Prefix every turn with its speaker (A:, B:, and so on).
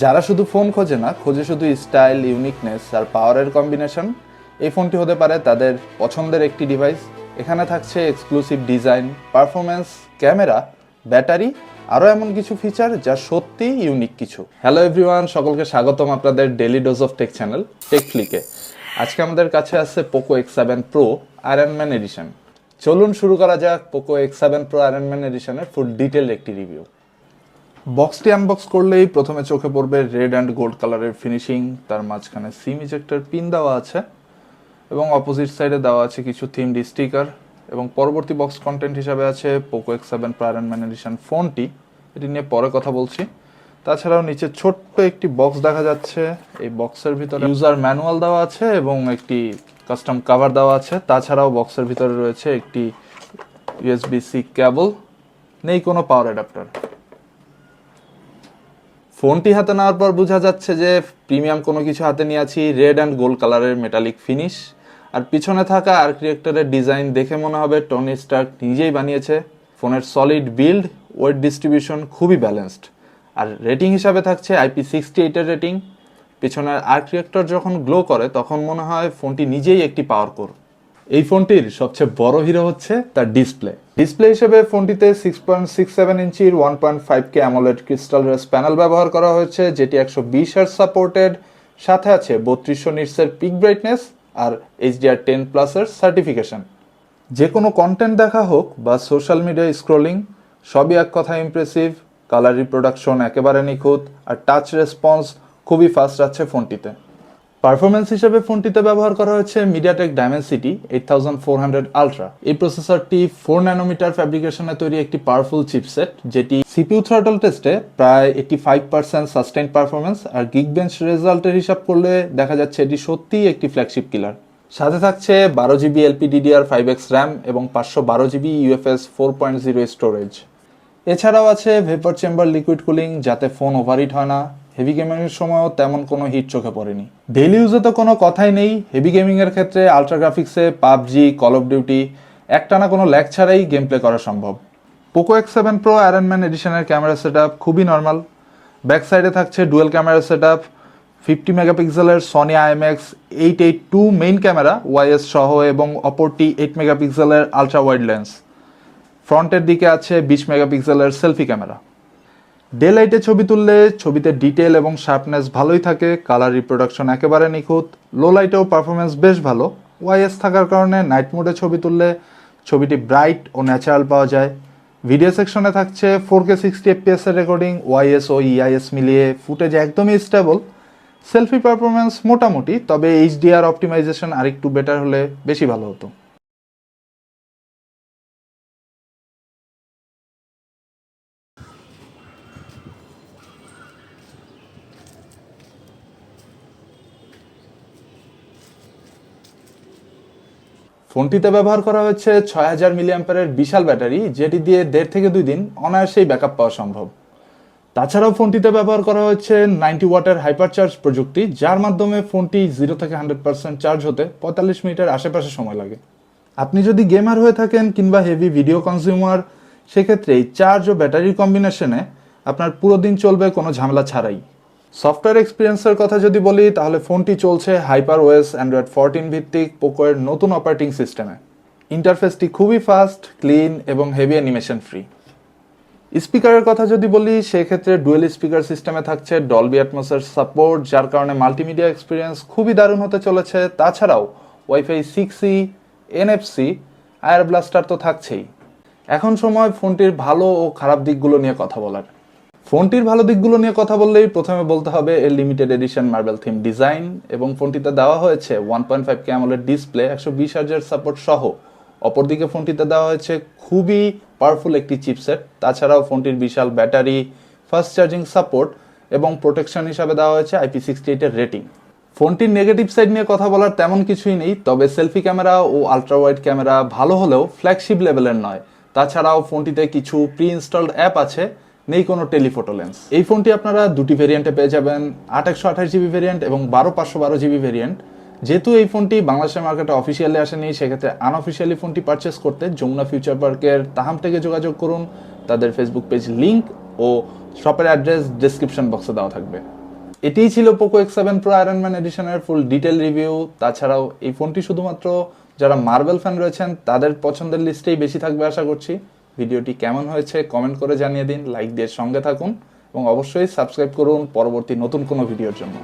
A: যারা শুধু ফোন খোঁজে না, খোঁজে শুধু স্টাইল ইউনিকনেস আর পাওয়ারের কম্বিনেশন এই ফোনটি হতে পারে তাদের পছন্দের একটি ডিভাইস এখানে থাকছে exclusive design performance camera battery আরও এমন কিছু ফিচার যা সত্যি ইউনিক কিছু। হ্যালো এভরিওয়ান সকলকে স্বাগতম আপনাদের daily dose of tech channel tech ফ্লিকে আজকে আমাদের কাছে আছে Poco X seven Pro Iron Man edition চলুন শুরু করা যাক Poco x seven pro Ironman এডিশনের ফুল ডিটেল একটি রিভিউ বক্সটি আনবক্স করলেই প্রথমে চোখে পড়বে রেড অ্যান্ড গোল্ড কালারের ফিনিশিং তার মাঝখানে সিম ইজেক্টর পিন দেওয়া আছে এবং অপোজিট সাইডে দেওয়া আছে কিছু থিমড স্টিকার এবং পরবর্তী বক্স কন্টেন্ট হিসাবে আছে Poco X seven Pro Iron man edition ফোনটি এটি নিয়ে পরে কথা বলছি। তাছাড়াও নিচে ছোট্ট একটি বক্স দেখা যাচ্ছে। এই বক্সের ভিতরে ইউজার ম্যানুয়াল দেওয়া আছে এবং একটি কাস্টম কভার দেওয়া আছে। তাছাড়াও বক্সের ভিতরে রয়েছে একটি ইউএসবি সি নেই কোনো পাওয়ার অ্যাডাপ্টার ফোনটি হাতে নেওয়ার পর বোঝা যাচ্ছে যে প্রিমিয়াম কোনো কিছু হাতে নিয়ে আছি রেড অ্যান্ড গোল্ড কালারের মেটালিক ফিনিশ আর পিছনে থাকা আর্কিটেক্টারের ডিজাইন দেখে মনে হবে টনি স্টার্ক নিজেই বানিয়েছে। ফোনের সলিড বিল্ড ওয়েট ডিস্ট্রিবিউশন খুবই ব্যালেন্সড আর রেটিং হিসাবে থাকছে আইপি সিক্সটি এইটের রেটিং পিছনের আর্কিটেক্টর যখন গ্লো করে, তখন মনে হয় ফোনটি নিজেই একটি পাওয়ার কোর এই ফোনটির সবচেয়ে বড় হিরো হচ্ছে তার ডিসপ্লে ডিসপ্লে হিসেবে ফোনটিতে সিক্স পয়েন্ট সিক্স সেভেন ইঞ্চির one point five K AMOLED crystal res panel ব্যবহার করা হয়েছে, যেটি একশো বিশ হার সাপোর্টেড সাথে আছে বত্রিশশো নিটসের পিক ব্রাইটনেস আর এইচডিআর টেন প্লাসের সার্টিফিকেশন যে কোনো কন্টেন্ট দেখা হোক বা সোশ্যাল মিডিয়া স্ক্রোলিং সবই এক কথা ইমপ্রেসিভ কালার রিপ্রোডাকশন একেবারে নিখুঁত আর টাচ রেসপন্স খুবই ফাস্ট আছে ফোনটিতে। পারফরমেন্স হিসেবে ফোনটিতে ব্যবহার করা হয়েছে MediaTek Dimensity eight thousand four hundred ultra এই প্রসেসরটি ফোর ন্যানোমিটার ফ্যাব্রিকেশনে তৈরি একটি পাওয়ারফুল চিপসেট যেটি সিপিউ থ্রটল টেস্টে প্রায় eighty five percent sustain performance আর গিগ বেঞ্চ রেজাল্টের হিসাব করলে দেখা যাচ্ছে এটি সত্যিই একটি ফ্ল্যাগশিপ কিলার সাথে থাকছে বারো GB LPDDR five X RAM এবং পাঁচশো বারো GB UFS four point zero storage এছাড়াও আছে ভেপার চেম্বার লিকুইড কুলিং যাতে ফোন ওভারহিট হয় না। হেভি গেমিংয়ের সময়ও তেমন কোনো হিট চোখে পড়েনি। ডেইলি ইউজে তো কোনো কথাই নেই। হেভি গেমিংয়ের ক্ষেত্রে আলট্রা গ্রাফিক্সে পাবজি কল অফ ডিউটি একটানা কোনো ল্যাগ ছাড়াই গেম প্লে করা সম্ভব। Poco X seven Pro Iron Man এডিশনের camera set up খুবই নর্মাল ব্যাক সাইডে থাকছে dual camera set up fifty মেগাপিক্সেলের Sony IMX eight eight two main camera OIS সহ এবং অপরটি এইট মেগাপিক্সেলের আলট্রা ওয়াইড লেন্স ফ্রন্টের দিকে আছে বিশ মেগাপিক্সেলের সেলফি ক্যামেরা ডে লাইটে ছবি তুললে ছবিতে ডিটেল এবং শার্পনেস ভালোই থাকে কালার রিপ্রোডাকশন একেবারে নিখুঁত লো লাইটেও পারফরমেন্স বেশ ভালো। ওয়াইএস থাকার কারণে নাইট মোডে ছবি তুললে ছবিটি ব্রাইট ও ন্যাচারাল পাওয়া যায়। ভিডিও সেকশনে থাকছে ফোর কে সিক্সটি এফপিএস এর রেকর্ডিং ওয়াইএস ও ইআইএস মিলিয়ে ফুটেজ একদমই স্টেবল সেলফি পারফরমেন্স মোটামুটি, তবে এইচডিআর অপটিমাইজেশন আরেকটু বেটার হলে বেশি ভালো হতো। ফোনটিতে ব্যবহার করা হয়েছে ছয় হাজার মিলিয়াম্পারের বিশাল ব্যাটারি, যেটি দিয়ে দেড় থেকে দুই দিন অনায়াসেই ব্যাকআপ পাওয়া সম্ভব। তাছাড়াও ফোনটিতে ব্যবহার করা হচ্ছে নাইনটি ওয়াটের হাইপার চার্জ প্রযুক্তি, যার মাধ্যমে ফোনটি জিরো থেকে হান্ড্রেড পার্সেন্ট চার্জ হতে পঁয়তাল্লিশ মিনিটের আশেপাশে সময় লাগে। আপনি যদি গেমার হয়ে থাকেন কিংবা হেভি ভিডিও কনজিউমার, সেক্ষেত্রে এই চার্জ ও ব্যাটারির কম্বিনেশনে আপনার পুরো দিন চলবে কোনো ঝামেলা ছাড়াই। সফটওয়্যার এক্সপিরিয়েন্সের কথা যদি বলি, তাহলে ফোনটি চলছে হাইপার ওয়েস অ্যান্ড্রয়েড ফোরটিন ভিত্তিক পোকোয়ের নতুন অপারেটিং সিস্টেমে ইন্টারফেসটি খুবই ফাস্ট ক্লিন এবং হেভি অ্যানিমেশন ফ্রি স্পিকারের কথা যদি বলি, সেক্ষেত্রে ডুয়েল স্পিকার সিস্টেমে থাকছে ডলবি অ্যাটমসের সাপোর্ট যার কারণে মাল্টিমিডিয়া এক্সপিরিয়েন্স খুবই দারুণ হতে চলেছে। তাছাড়াও wifi six NFC IR blaster তো থাকছেই। এখন সময় ফোনটির ভালো ও খারাপ দিকগুলো নিয়ে কথা বলার। ফোনটির ভালো দিকগুলো নিয়ে কথা বললেই প্রথমে বলতে হবে এর limited edition Marvel theme design এবং ফোনটিতে দেওয়া হয়েছে ওয়ান পয়েন্ট ফাইভ ক্যামলের ডিসপ্লে একশো বিশ হাজার সাপোর্ট সহ। অপরদিকে ফোনটিতে দেওয়া হয়েছে খুবই পাওয়ারফুল একটি চিপসেট তাছাড়াও ফোনটির বিশাল ব্যাটারি ফাস্ট চার্জিং সাপোর্ট এবং প্রোটেকশন হিসাবে দেওয়া হয়েছে আইপি সিক্সটি এইটের রেটিং ফোনটির নেগেটিভ সাইড নিয়ে কথা বলার তেমন কিছুই নেই, তবে সেলফি ক্যামেরা ও আলট্রা ওয়াইড ক্যামেরা ভালো হলেও ফ্ল্যাগশিপ লেভেলের নয়। তাছাড়াও ফোনটিতে কিছু প্রি ইনস্টলড অ্যাপ আছে নেই কোনো টেলিফোটো লেন্স। এই ফোনটি আপনারা দুটি ভেরিয়েন্টে পেয়ে যাবেন, আট একশো আঠাশ জিবি ভেরিয়েন্ট এবং বারো পাঁচশো বারো জিবি ভেরিয়েন্ট যেহেতু এই ফোনটি বাংলাদেশের মার্কেটে অফিসিয়ালি আসেনি, সেক্ষেত্রে আনঅফিসিয়ালি ফোনটি পারচেস করতে যমুনা ফিউচার পার্কের তাহাম থেকে যোগাযোগ করুন। তাদের ফেসবুক পেজ লিঙ্ক ও শপের অ্যাড্রেস ডেসক্রিপশন বক্সে দেওয়া থাকবে। এটিই ছিল Poco X seven Pro Iron Man এডিশনের full detail review তাছাড়াও এই ফোনটি শুধুমাত্র যারা মার্বেল ফ্যান রয়েছেন, তাদের পছন্দের লিস্টেই বেশি থাকবে আশা করছি। ভিডিওটি কেমন হয়েছে কমেন্ট করে জানিয়ে দিন লাইক দিয়ে সঙ্গে থাকুন এবং অবশ্যই সাবস্ক্রাইব করুন পরবর্তী নতুন কোনো ভিডিওর জন্য।